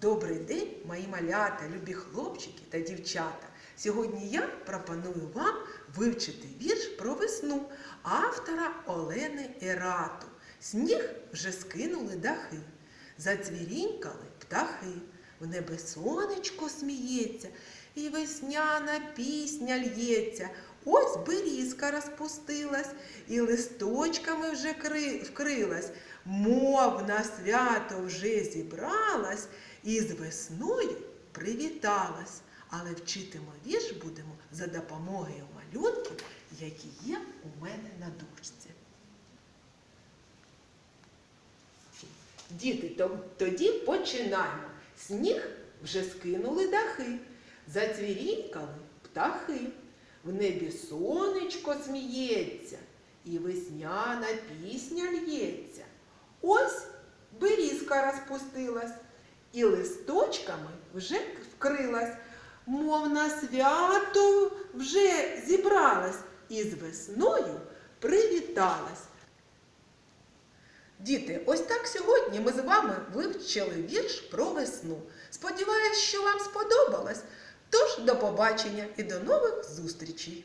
Добрий день, мої малята, любі хлопчики та дівчата. Сьогодні я пропоную вам вивчити вірш про весну автора Олени Ерату. Сніг вже скинули дахи, зацвірінькали птахи, в небе сонечко сміється, і весняна пісня л'ється. Ось берізка розпустилась, і листочками вже вкрилась, мов на свято вже зібралась, і з весною привіталась. Але вчити ми вірш будемо за допомогою малюнків, які є у мене на дошці. Діти, тоді починаємо. Сніг вже скинули дахи, зацвірінькали птахи. В небі сонечко сміється, і весняна пісня л'ється. Ось берізка розпустилась, і листочками вже вкрилась, мов на свято вже зібралась, і з весною привіталась. Діти, ось так сьогодні ми з вами вивчили вірш про весну. Сподіваюсь, що вам сподобалось. Тож до побачення і до нових зустрічей!